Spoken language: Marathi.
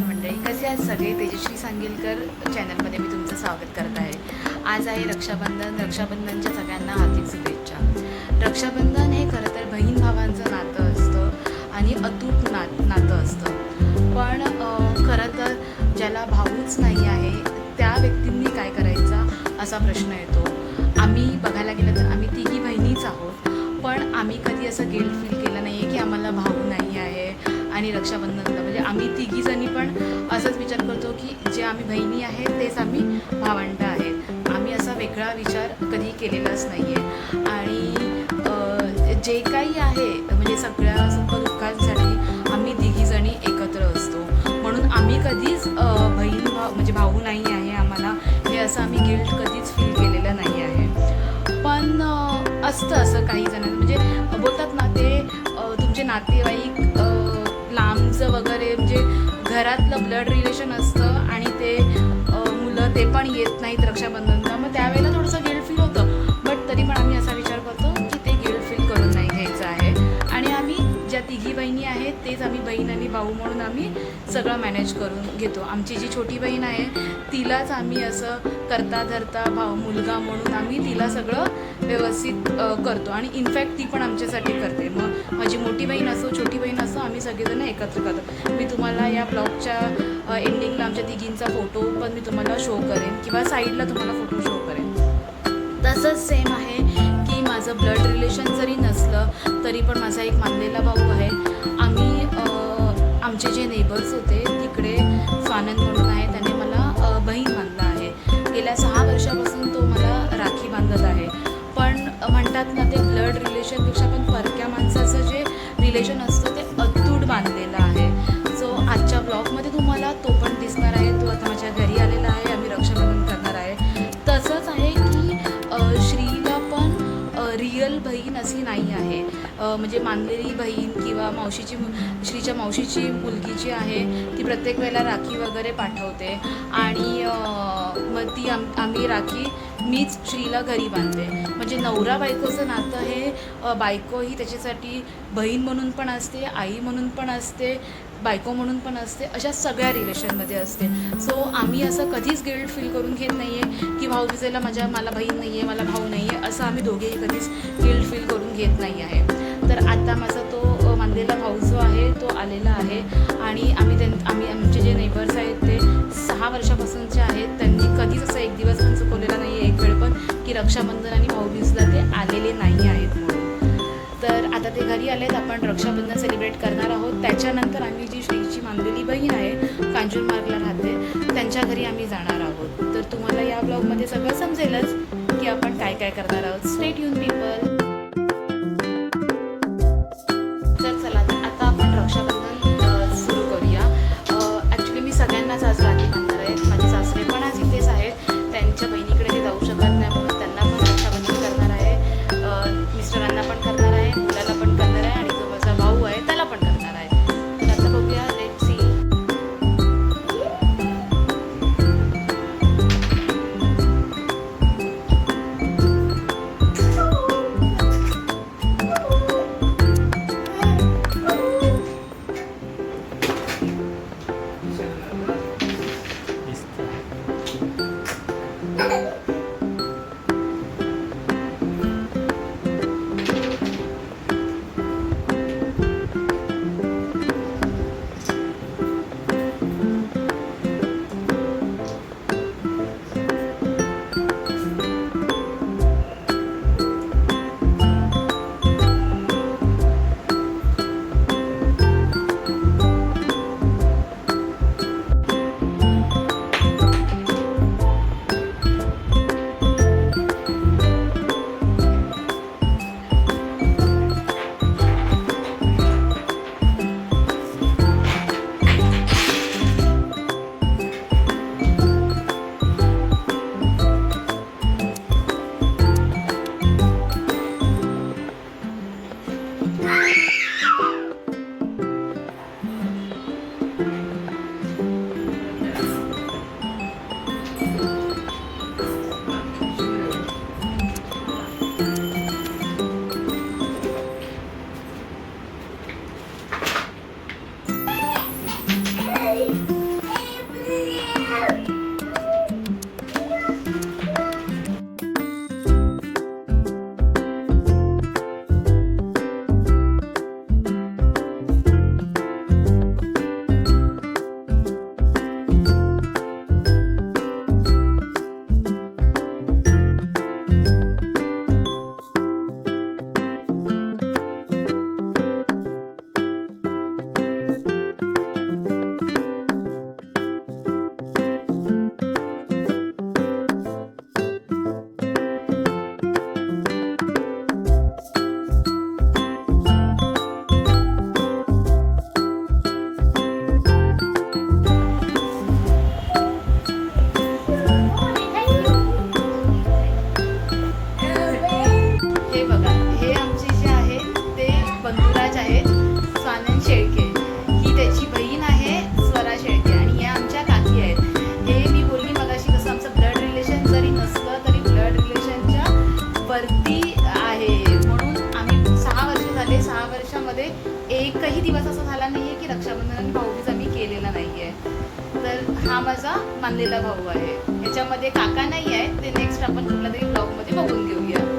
मंडळी कसे आहेत सगळे? तेजश्री सांगेलकर चॅनलमध्ये मी तुमचं स्वागत करत आहे. आज आहे रक्षाबंधन रक्षाबंधनच्या सगळ्यांना हार्दिक शुभेच्छा. रक्षाबंधन हे खरं तर बहीण भावांचं नातं असतं आणि अतूट नात नातं असतं. पण खरं तर ज्याला भाऊच नाही आहे त्या व्यक्तींनी काय करायचा असा प्रश्न येतो. आम्ही बघायला गेलं तर आम्ही तिघी बहिणीच आहोत. पण आम्ही कधी असं गिल्ट फील केलं आणि रक्षाबंधनला म्हणजे आम्ही तिघीजणी पण असंच विचार करतो की जे आम्ही बहिणी आहेत तेच आम्ही भावंड आहेत आम्ही असा वेगळा विचार कधी केलेलाच नाही आहे आणि जे काही आहे म्हणजे सगळ्या सुखदुःखांसाठी आम्ही तिघीजणी एकत्र असतो. म्हणून आम्ही कधीच बहीण भाऊ म्हणजे भाऊ नाही आहे आम्हाला. हे असं आम्ही गिल्ट कधीच फील केलेलं नाही आहे. पण असतं असं काही जणांना म्हणजे बोलतात ना ते तुमचे नातेवाईक अ, वगैरे म्हणजे घरातलं ब्लड रिलेशन असतं आणि ते मुलं ते पण येत नाहीत रक्षाबंधनला. तिघी बहिणी आहेत तेच आम्ही बहीण आणि भाऊ म्हणून आम्ही सगळं मॅनेज करून घेतो. आमची जी छोटी बहीण आहे तिलाच आम्ही असं करता धरता भाऊ मुलगा म्हणून आम्ही तिला सगळं व्यवस्थित करतो. आणि इनफॅक्ट ती पण आमच्यासाठी करते. मग माझी मोठी बहीण असो छोटी बहीण असो आम्ही सगळेजण एकत्र करतो. मी तुम्हाला या ब्लॉगच्या एंडिंगला आमच्या तिघींचा फोटो पण मी तुम्हाला शो करेन किंवा साईडला तुम्हाला फोटो शो करेन. तसंच सेम आहे. माझं ब्लड रिलेशन जरी नसलं तरी पण माझा एक मानलेला भाऊ आहे. आम्ही आमचे जे नेबर्स होते तिकडे स्वानंद म्हणून आहे त्याने म्हणजे मानलेली बहीण किंवा मावशीची मु- श्रीच्या मावशीची मुलगी जी आहे ती प्रत्येक वेळेला राखी वगैरे पाठवते. आणि मग ती आम आम्ही राखी मीच श्रीला घरी बांधते. म्हणजे नवरा बायकोचं नातं हे बायको ही त्याच्यासाठी बहीण म्हणून पण असते आई म्हणून पण असते बायको म्हणून पण असते अशा सगळ्या रिलेशनमध्ये असते. सो आम्ही असं कधीच गिल्ट फील करून घेत नाही आहे की भाऊ विजेला माझ्या मला बहीण नाही आहे मला भाऊ नाही आहे असं आम्ही दोघेही कधीच गिल्ट फील करून घेत नाही आहे. तर आता माझा तो मांदेला मानलेला भाऊ जो आहे तो आलेला आहे. आणि आम्ही त्यां आम्ही आमचे जे नेबर्स आहेत ते सहा वर्षापासूनचे आहेत. त्यांनी कधीच असं एक दिवस पण चुकवलेला नाही आहे एक वेळ पण की रक्षाबंधन आणि भाऊबीजला ते आलेले नाही आहेत म्हणून. तर आता ते घरी आलेत आपण रक्षाबंधन सेलिब्रेट करणार आहोत. त्याच्यानंतर आम्ही जी श्रीची मानलेली बहीण आहे कांजूरमार्गला राहते त्यांच्या घरी आम्ही जाणार आहोत. तर तुम्हाला या ब्लॉगमध्ये सगळं समजेलच की आपण काय काय करणार आहोत. State युन people Bye. Bhaubeej आम्ही केलेला नाही आहे तर हा माझा मानलेला भाऊ आहे. ह्याच्यामध्ये काका नाही आहे ते नेक्स्ट आपण कुठल्या तरी ब्लॉगमध्ये बघून घेऊया.